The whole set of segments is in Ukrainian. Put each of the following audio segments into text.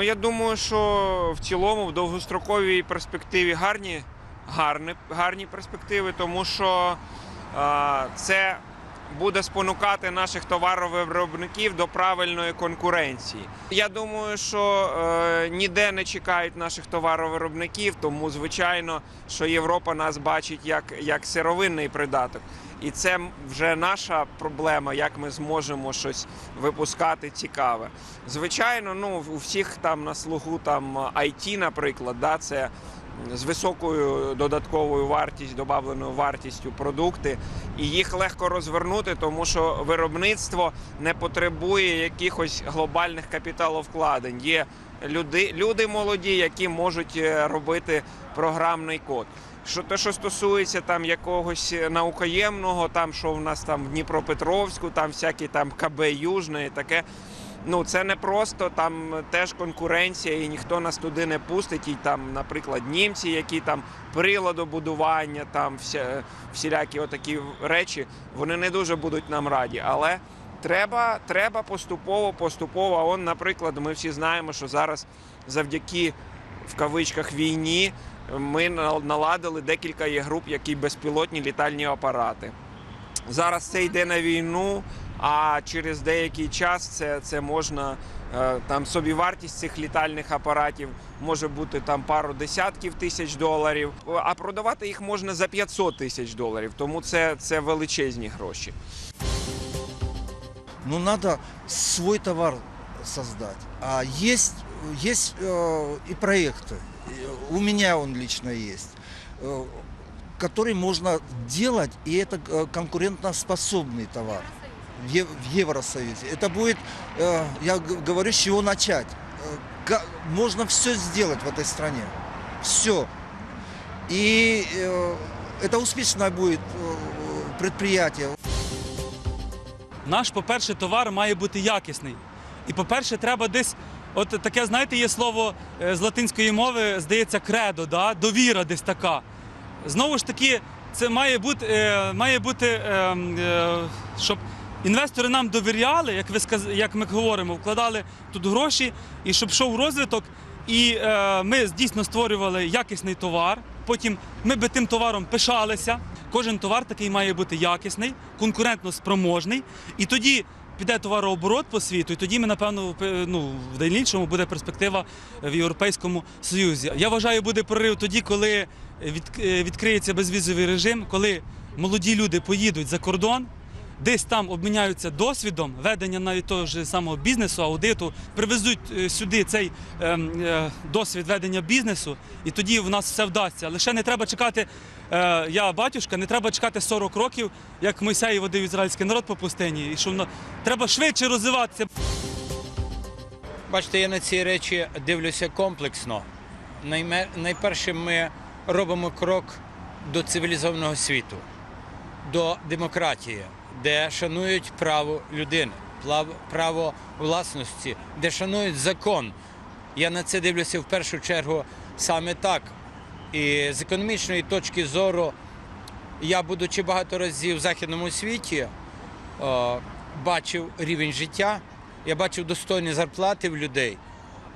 Ну я думаю, що в цілому в довгостроковій перспективі гарні, гарні, гарні перспективи, тому що е, це буде спонукати наших товаровиробників до правильної конкуренції. Я думаю, що е, ніде не чекають наших товаровиробників, тому звичайно, що Європа нас бачить як, як сировинний придаток. І це вже наша проблема, як ми зможемо щось випускати цікаве. Звичайно, ну у всіх там на слугу там IT, наприклад, да, це з високою додатковою вартістю, добавленою вартістю продукти, і їх легко розвернути, тому що виробництво не потребує якихось глобальних капіталовкладень. Є люди, люди молоді, які можуть е, робити програмний код. Що те, що стосується там якогось наукоємного, там що в нас там в Дніпропетровську, там всякі там КБ Южне і таке. Ну це не просто там теж конкуренція, і ніхто нас туди не пустить. І там, наприклад, німці, які там приладобудування, там вся, всілякі отакі речі, вони не дуже будуть нам раді. Але треба, треба поступово, поступово. Он, наприклад, ми всі знаємо, що зараз завдяки в кавичках війні ми на- наладили декілька є груп, які безпілотні літальні апарати. Зараз це йде на війну, а через деякий час це, це можна е, там собівартість цих літальних апаратів може бути там пару десятків тисяч доларів, а продавати їх можна за 500 тисяч доларів. Тому це, це величезні гроші. Ну, надо свой товар создать. А есть, есть э, и проекты. И У меня он лично есть. э, который можно делать, и это э, конкурентоспособный товар в Е- в Евросоюзе. Это будет, э, я г- говорю, с чего начать. Э, ка- Можно все сделать в этой стране. Все. И э, это успешное будет э, предприятие. Наш, по-перше, товар має бути якісний. І, по-перше, треба десь, от таке, знаєте, є слово е, з латинської мови, здається, кредо, да? довіра десь така. Знову ж таки, це має бути, е, має бути е, е, щоб інвестори нам довіряли, як ви сказ... як ми говоримо, вкладали тут гроші, і щоб йшов розвиток. І ми дійсно створювали якісний товар. Потім ми би тим товаром пишалися. Кожен товар такий має бути якісний, конкурентно спроможний. І тоді піде товарооборот по світу, і тоді ми, напевно, ну, в дальнішому буде перспектива в Європейському Союзі. Я вважаю, буде прорив тоді, коли е, відкриється безвізовий режим, коли молоді люди поїдуть за кордон. Десь там обміняються досвідом ведення навіть того ж самого бізнесу, аудиту, привезуть е, сюди цей ем, е, досвід ведення бізнесу, і тоді в нас все вдасться. Лише не треба чекати, е, я батюшка, не треба чекати 40 років, як Мойсей водив ізраїльський народ по пустині. І що треба швидше розвиватися. Бачите, я на ці речі дивлюся комплексно. Найперше ми робимо крок до цивілізованого світу, до демократії, де шанують право людини, право власності, де шанують закон. Я на це дивлюся в першу чергу саме так. І з економічної точки зору, я, будучи багато разів в західному світі, е, бачив рівень життя, я бачив достойні зарплати в людей,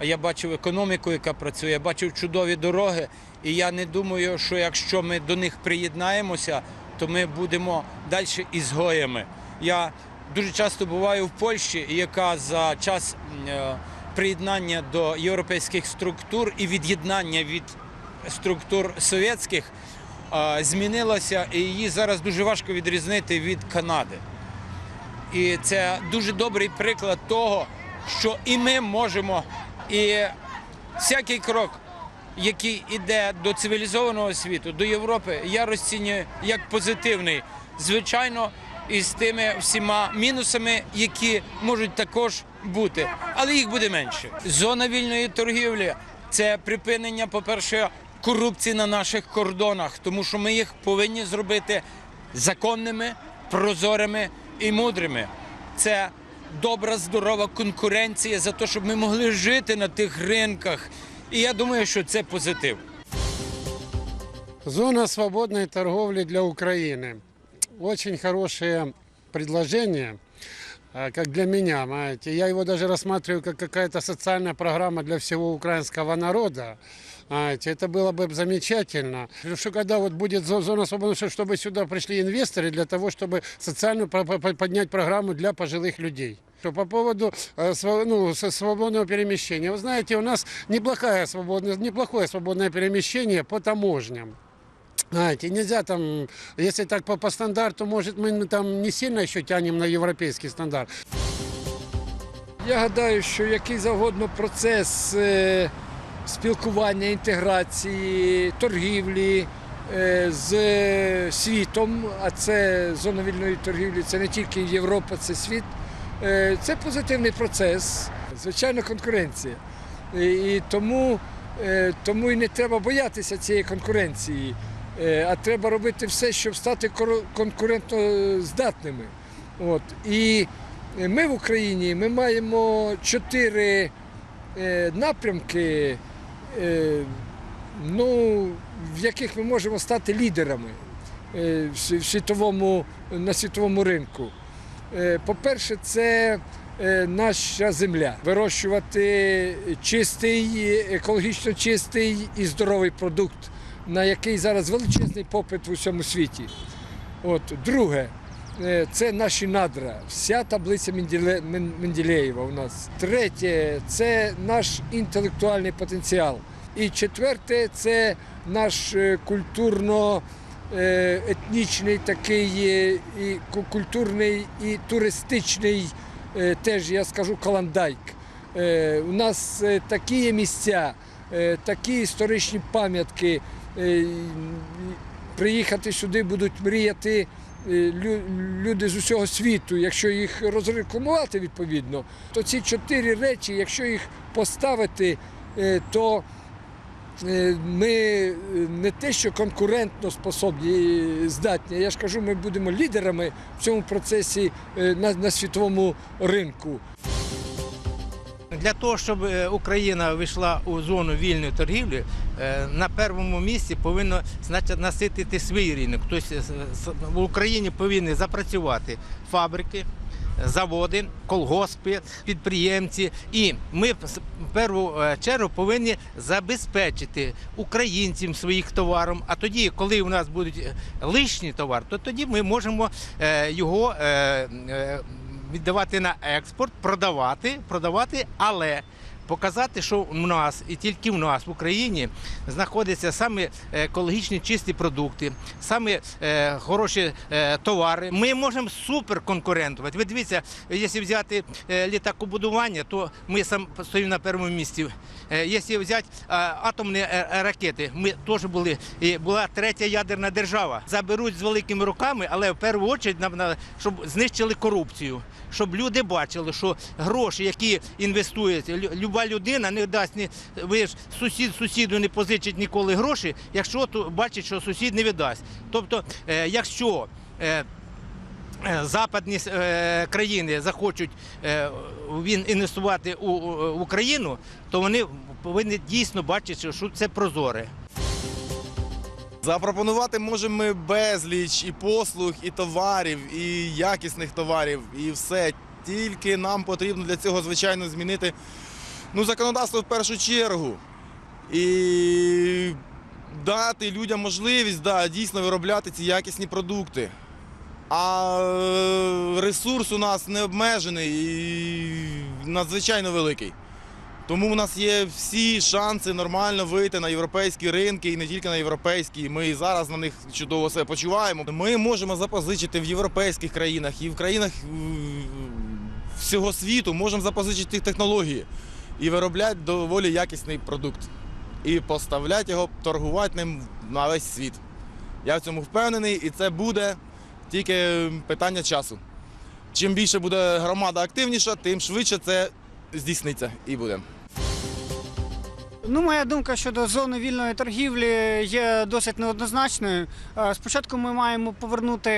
я бачив економіку, яка працює, я бачив чудові дороги. І я не думаю, що якщо ми до них приєднаємося, то ми будемо далі ізгоями. Я дуже часто буваю в Польщі, яка за час е, приєднання до європейських структур і від'єднання від структур совєтських змінилася, і її зараз дуже важко відрізнити від Канади. І це дуже добрий приклад того, що і ми можемо, і всякий крок, який іде до цивілізованого світу, до Європи, я розцінюю як позитивний. Звичайно, із тими всіма мінусами, які можуть також бути, але їх буде менше. Зона вільної торгівлі це припинення, по-перше, корупції на наших кордонах, тому що ми їх повинні зробити законними, прозорими і мудрими. Це добра, здорова конкуренція за те, щоб ми могли жити на тих ринках. І я думаю, що це позитив. Зона свободной торговли для Украины. Очень хорошее предложение. как для меня, знаете. Я его даже рассматриваю как какая-то социальная программа для всего украинского народа Понимаете, это было бы замечательно. Что когда вот будет зо- зона свободного, что- чтобы сюда пришли инвесторы для того, чтобы социальную про- по- поднять программу для пожилых людей. Что По поводу э, сва- ну, со- свободного перемещения. Вы знаете, у нас неплохое свободное, неплохое свободное перемещение по таможням. Знаете, нельзя там, если так по, по стандарту, может, мы там не сильно еще тянем на европейский стандарт. Я гадаю, що який завгодно процес е, спілкування, інтеграції, торгівлі е, з світом, а це зона вільної торгівлі, це не тільки Європа, це світ. е, Це позитивний процес, звичайно, конкуренція. І, тому, е, тому і не треба боятися цієї конкуренції, а треба робити все, щоб стати коро- конкурентно здатними. От. І ми в Україні ми маємо чотири напрямки, ну, в яких ми можемо стати лідерами е, в світовому, на світовому ринку. Е, По-перше, це е, наша земля. Вирощувати чистий, екологічно чистий і здоровий продукт, на який зараз величезний попит в усьому світі. От, друге, е, це наші надра, вся таблиця Менделєєва у нас. Третє це наш інтелектуальний потенціал. І четверте це наш е, культурно. е, такий е, і культурний і туристичний, е, теж я скажу, каландайк. Е, У нас е, такі є місця, е, такі історичні пам'ятки. е, Приїхати сюди будуть мріяти е, люди з усього світу, якщо їх розрекламувати відповідно, то ці чотири речі, якщо їх поставити, е, то е, ми е, не те, що конкурентно способні е, здатні. Я ж кажу, ми будемо лідерами в цьому процесі е, на, на світовому ринку. Для того, щоб е, Україна вийшла у зону вільної торгівлі, е, на першому місці повинно значить, наситити свій ринок. Тобто е, в Україні повинні запрацювати фабрики, заводи, колгоспи, підприємці. І ми в першу чергу повинні забезпечити українцям своїх товаром. А тоді, коли у нас будуть лишній товар, то тоді ми можемо його. Віддавати на експорт, продавати, продавати, але показати, що в нас і тільки в нас в Україні знаходяться саме екологічні чисті продукти, саме е, хороші е, товари. Ми можемо супер конкурентувати. Ви дивіться, якщо взяти е, літакобудування, то ми сам стоїмо на першому місці. Е, якщо взяти е, атомні е, е, ракети, ми теж були і була третя ядерна держава. Заберуть з великими руками, але в першу чергу щоб знищили корупцію, щоб люди бачили, що гроші, які інвестують, люба людина не дасть ні ви ж сусід сусіду не позичить ніколи гроші, якщо то бачить, що сусід не віддасть. Тобто, е, якщо е, е, Западні країни захочуть він інвестувати у Україну, то вони повинні дійсно бачити, що це прозоре. Запропонувати можемо ми безліч і послуг, і товарів, і якісних товарів, і все. Тільки нам потрібно для цього, звичайно, змінити ну, законодавство в першу чергу. І дати людям можливість да, дійсно виробляти ці якісні продукти. А е, ресурс у нас не обмежений і надзвичайно великий. Тому у нас є всі шанси нормально вийти на європейські ринки і не тільки на європейські. Ми і зараз на них чудово себе почуваємо. Ми можемо запозичити в європейських країнах і в країнах е, всього світу можемо запозичити технології і виробляти доволі якісний продукт. І поставляти його, торгувати ним на весь світ. Я в цьому впевнений, і це буде тільки питання часу. Чим більше буде громада активніша, тим швидше це здійсниться і буде. Ну, моя думка щодо зони вільної торгівлі є досить неоднозначною. Е, Спочатку ми маємо повернути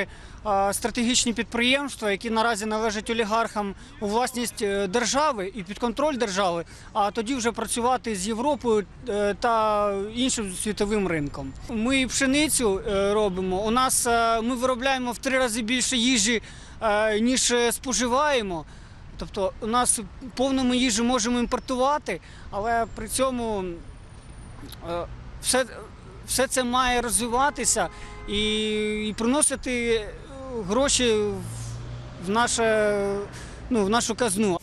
е, стратегічні підприємства, які наразі належать олігархам у власність е, держави і під контроль держави, а тоді вже працювати з Європою та іншим світовим ринком. Ми пшеницю робимо. У нас ми виробляємо в три рази більше їжі, ніж споживаємо. Тобто у нас повну ми їжу можемо імпортувати, але при цьому е, все, все це має розвиватися і, і приносити гроші в, наше, ну, в нашу казну.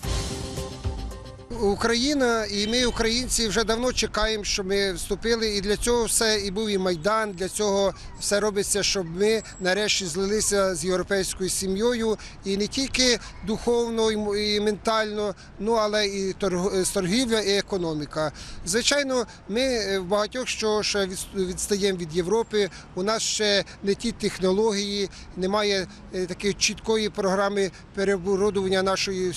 Україна і ми, українці, вже давно чекаємо, щоб ми вступили. І для цього все і був і майдан. Для цього все робиться, щоб ми нарешті злилися з європейською сім'єю, і не тільки духовно і ментально, ну але і торг- торгівля і економіка. Звичайно, ми е, в багатьох що ще відстаємо від Європи. У нас ще не ті технології, немає е, такої чіткої програми переборудування нашої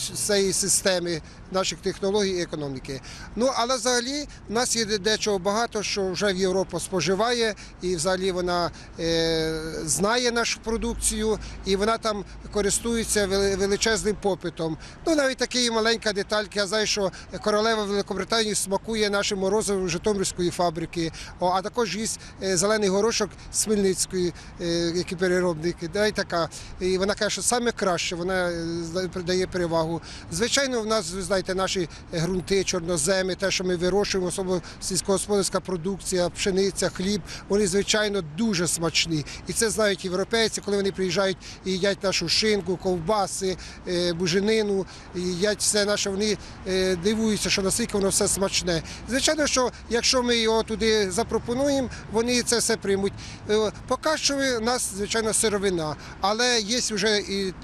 системи, наших технологій і економіки. Ну але взагалі в нас є дечого багато, що вже в Європа споживає, і взагалі вона е, знає нашу продукцію, і вона там користується величезним попитом. Ну навіть такі маленька деталька. Я знаю, що королева Великобританії смакує нашим морозивом Житомирської фабрики, а також їсть е, зелений горошок з Хмельницької, е, які переробники. Да, і така. І вона каже, що саме краще, вона е, придає перевагу. Звичайно, в нас, ви знаєте, наші ґрунти, чорноземи, те, що ми вирощуємо, особливо сільськогосподарська продукція, пшениця, хліб, вони, звичайно, дуже смачні. І це знають європейці, коли вони приїжджають і їдять нашу шинку, ковбаси, е, буженину, і їдять все наше, вони е, дивуються, що наскільки воно все смачне. Звичайно, що якщо ми його туди запропонуємо, вони це все приймуть. Е, Поки що в нас, звичайно, сировина, але є вже і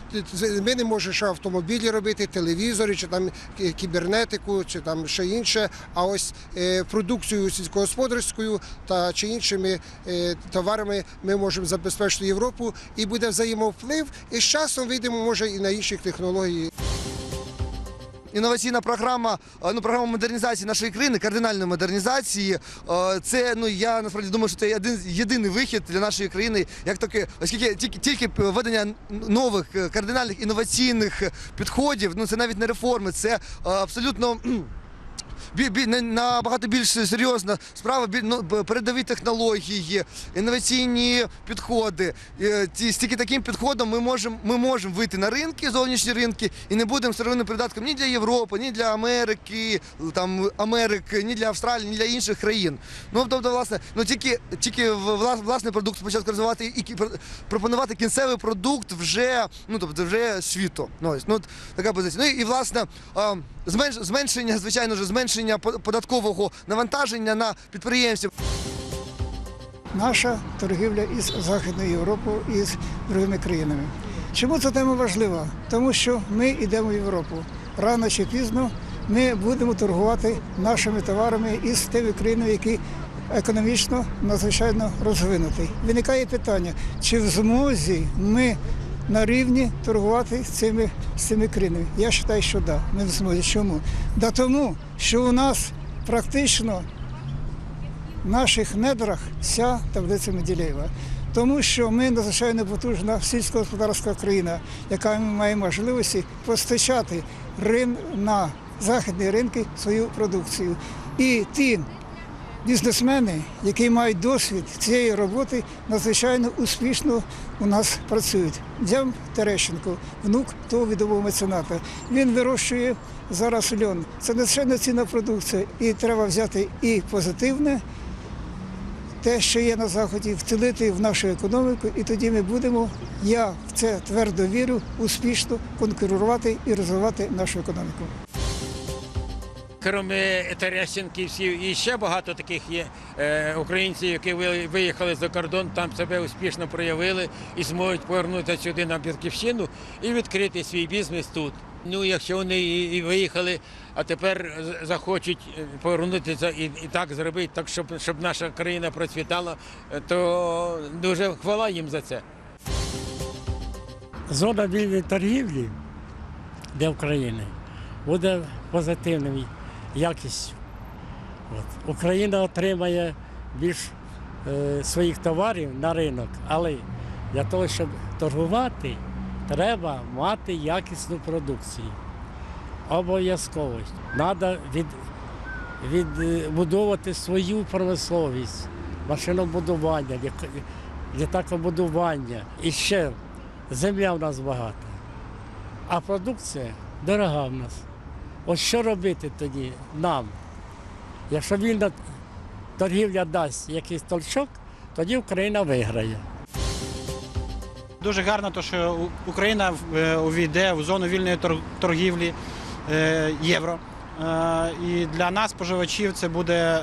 ми не можемо ще автомобілі робити, телевізори, чи там кі- кібернетику, чи там ще інше. А ось е, продукцію сільськогосподарською та чи іншими е, товарами ми можемо забезпечити Європу і буде взаємовплив. І з часом вийдемо, може, і на інших технологій. Інноваційна програма, е, ну програма модернізації нашої країни, кардинальної модернізації. Е, Це ну я насправді думаю, що це один єдиний вихід для нашої країни, як таке, оскільки тільки тільки введення нових е, кардинальних інноваційних підходів. Ну це навіть не реформи, це абсолютно. Набагато більш серйозна справа, ну, передові технології, інноваційні підходи. Е, Ті, з тільки таким підходом ми можемо ми можемо вийти на ринки, зовнішні ринки, і не будемо сировинним придатком ні для Європи, ні для Америки, там Америки, ні для Австралії, ні для інших країн. Ну тобто, власне, ну тільки тільки власний продукт спочатку розвивати і пропонувати кінцевий продукт вже ну тобто вже світу. Ну, ну така позиція. Ну і власне. Зменшення, звичайно ж, зменшення податкового навантаження на підприємців. Наша торгівля із Західною Європою і з другими країнами. Чому ця тема важлива? Тому що ми йдемо в Європу. Рано чи пізно ми будемо торгувати нашими товарами із тими країнами, які економічно надзвичайно розвинуті. Виникає питання, чи в змозі ми на рівні торгувати цими, цими країнами? Я вважаю, що да, ми в змозі. Чому? Да тому, що у нас практично в наших недрах вся таблиця Менделєєва. Тому що ми надзвичайно потужна сільськогосподарська країна, яка має можливості постачати рин на західні ринки свою продукцію. І ті бізнесмени, які мають досвід цієї роботи, надзвичайно успішно у нас працюють. Взяв Терещенко, внук того відомого мецената. Він вирощує зараз льон. Це надзвичайно цінна продукція, і треба взяти і позитивне те, що є на заході, втілити в нашу економіку, і тоді ми будемо, я в це твердо вірю, успішно конкурувати і розвивати нашу економіку. Крім Терещенківців, і ще багато таких є е, українців, які ви- виїхали за кордон, там себе успішно проявили і зможуть повернутися сюди на Бірківщину і відкрити свій бізнес тут. Ну, якщо вони і виїхали, а тепер захочуть е, повернутися і, і так зробити, так щоб, щоб наша країна процвітала, е, то дуже хвала їм за це. Зона вільної торгівлі для України буде позитивною якістю. От. Україна отримає більш е, своїх товарів на ринок, але для того, щоб торгувати, треба мати якісну продукцію. Обов'язково. Треба від, відбудовувати свою промисловість, машинобудування, літакобудування. І ще земля в нас багата, а продукція дорога в нас. От що робити тоді нам? Якщо вільна торгівля дасть якийсь толчок, тоді Україна виграє. Дуже гарно, що Україна е, увійде в зону вільної торгівлі е, євро. Е, І для нас, споживачів, це буде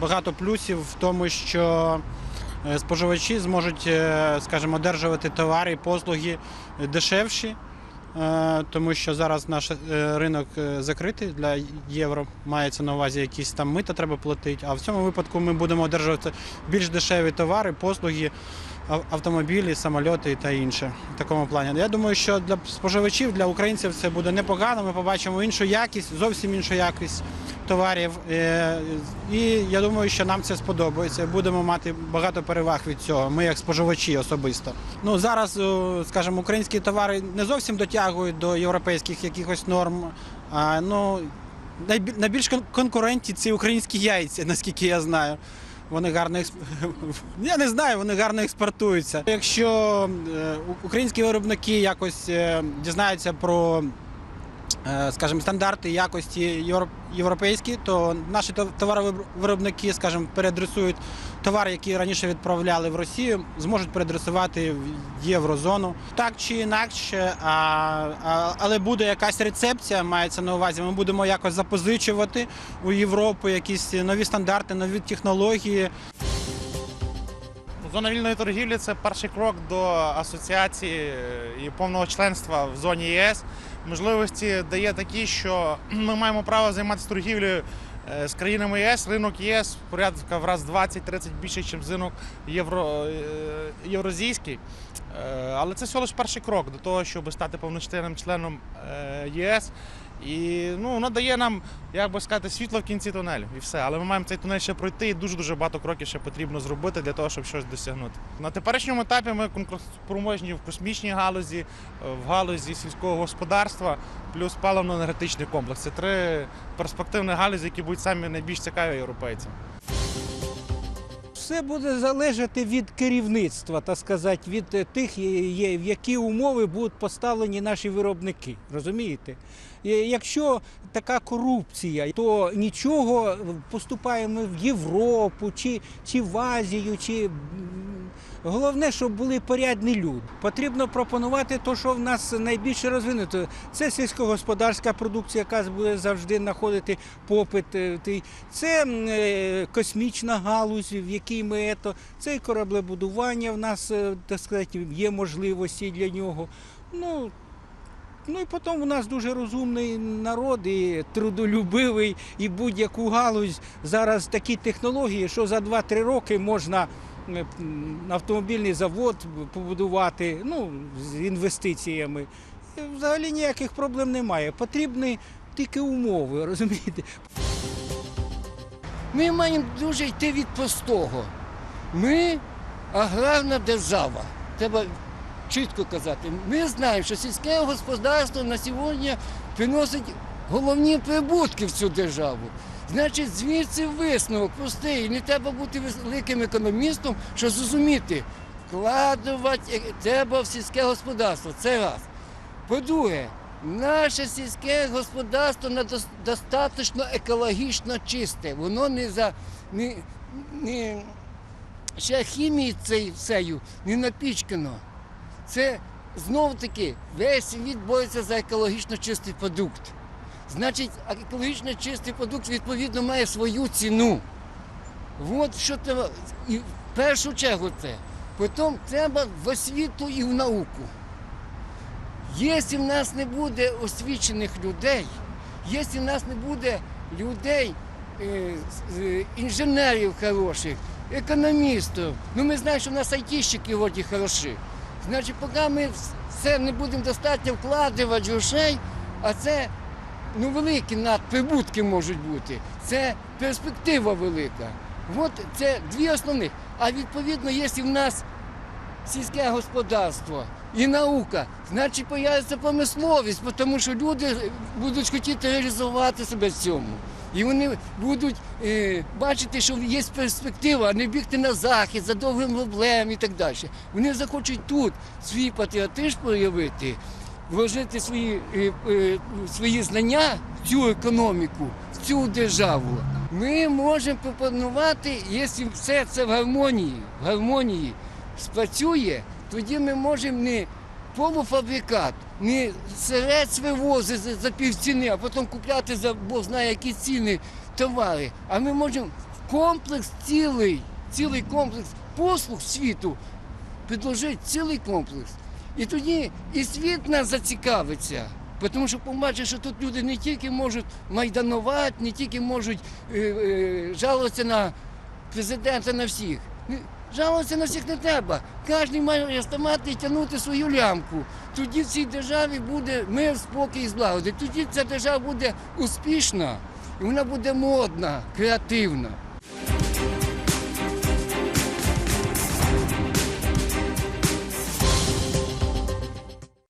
багато плюсів в тому, що споживачі зможуть, скажімо, одержувати товари і послуги дешевші, тому що зараз наш е, ринок е, закритий для євро. Мається на увазі якісь там мита треба платити. А в цьому випадку ми будемо одержувати більш дешеві товари, послуги автомобілі, самольоти та інше в такому плані. Я думаю, що для споживачів, для українців це буде непогано. Ми побачимо іншу якість, зовсім іншу якість товарів. Е, І я думаю, що нам це сподобається. Будемо мати багато переваг від цього. Ми як споживачі особисто. Ну зараз, скажімо, українські товари не зовсім дотягують до європейських якихось норм. А, ну, найбільш кон- конкурентні ці українські яйця, наскільки я знаю. Вони гарно експ... Я не знаю, вони гарно експортуються. Якщо е, українські виробники якось е, дізнаються про, скажімо, стандарти якості європейські, то наші товаровиробники, скажімо, переадресують товари, які раніше відправляли в Росію, зможуть переадресувати в єврозону. Так чи інакше, а, а, але буде якась рецепція, мається на увазі. Ми будемо якось запозичувати у Європу якісь нові стандарти, нові технології. Зона вільної торгівлі це перший крок до асоціації е, і повного членства в зоні ЄС. Можливості дає такі, що ми маємо право займатися торгівлею е, з країнами ЄС. Ринок ЄС порядка в раз 20-30 більше, ніж ринок євро, е, євразійський. Е, Але це всього лише перший крок до того, щоб стати повноцінним членом єС. І ну, воно дає нам, як би сказати, світло в кінці тунелю і все. Але ми маємо цей тунель ще пройти, і дуже-дуже багато кроків ще потрібно зробити для того, щоб щось досягнути. На теперішньому етапі ми конкурентоспроможні в космічній галузі, е, в галузі сільського господарства, плюс паливно-енергетичний комплекс. Це три перспективні галузі, які будуть самі найбільш цікаві європейцям. Все буде залежати від керівництва, так сказати, від тих, в які умови будуть поставлені наші виробники. Розумієте? І Якщо така корупція, то нічого поступаємо в Європу чи, чи в Азію, чи головне, щоб були порядні люди. Потрібно пропонувати те, що в нас найбільше розвинуто. Це сільськогосподарська продукція, яка буде завжди знаходити попит. е. Це е, космічна галузь, в якій ми ето, це і кораблебудування в нас, е, так сказати, є можливості для нього. Ну, Ну і потім у нас дуже розумний народ і трудолюбивий, і будь-яку галузь. Зараз такі технології, що за 2-3 роки можна автомобільний завод побудувати ну, з інвестиціями. Взагалі ніяких проблем немає. Потрібні тільки умови, розумієте? Ми маємо дуже йти від простого. Ми аграрна держава. Треба чітко казати. Ми знаємо, що сільське господарство на сьогодні приносить головні прибутки в цю державу. Значить, звідси висновок простий. Не треба бути великим економістом, щоб зрозуміти, вкладувати е, треба в сільське господарство. Це раз. По-друге, наше сільське господарство достатньо екологічно чисте. Воно не за не, не ще хімії всею не напічкано. Це знов таки весь світ бореться за екологічно чистий продукт. Значить, екологічно чистий продукт відповідно має свою ціну. От що треба. І в першу чергу це. Потім треба в освіту і в науку. Якщо в нас не буде освічених людей, якщо в нас не буде людей, е, інженерів хороших, економістів, ну ми знаємо, що в нас айтішники вроді хороші. Значить, поки ми все не будемо достатньо вкладати грошей, а це ну, великі надприбутки можуть бути. Це перспектива велика. От це дві основних. А відповідно, якщо в нас сільське господарство і наука, значить появиться промисловість, тому що люди будуть хотіти реалізувати себе в цьому. І вони будуть е, бачити, що є перспектива, а не бігти на захід за довгим проблем і так далі. Вони захочуть тут свій патріотизм проявити, вложити свої, е, е, свої знання в цю економіку, в цю державу. Ми можемо пропонувати, якщо все це в гармонії, в гармонії спрацює, тоді ми можемо не полуфабрикат, не сирець вивозити за, півціни, а потім купляти за Бог знає які ціни товари. А ми можемо комплекс цілий, цілий комплекс послуг світу підложити цілий комплекс. І тоді і світ нас зацікавиться. Тому що побачить, що тут люди не тільки можуть майданувати, не тільки можуть е, е, жалуватися на президента на всіх. Жалуватися на всіх не треба. Кожен має ставати і тягнути свою лямку. Тоді в цій державі буде мир, спокій і злагоди. Тоді ця держава буде успішна і вона буде модна, креативна.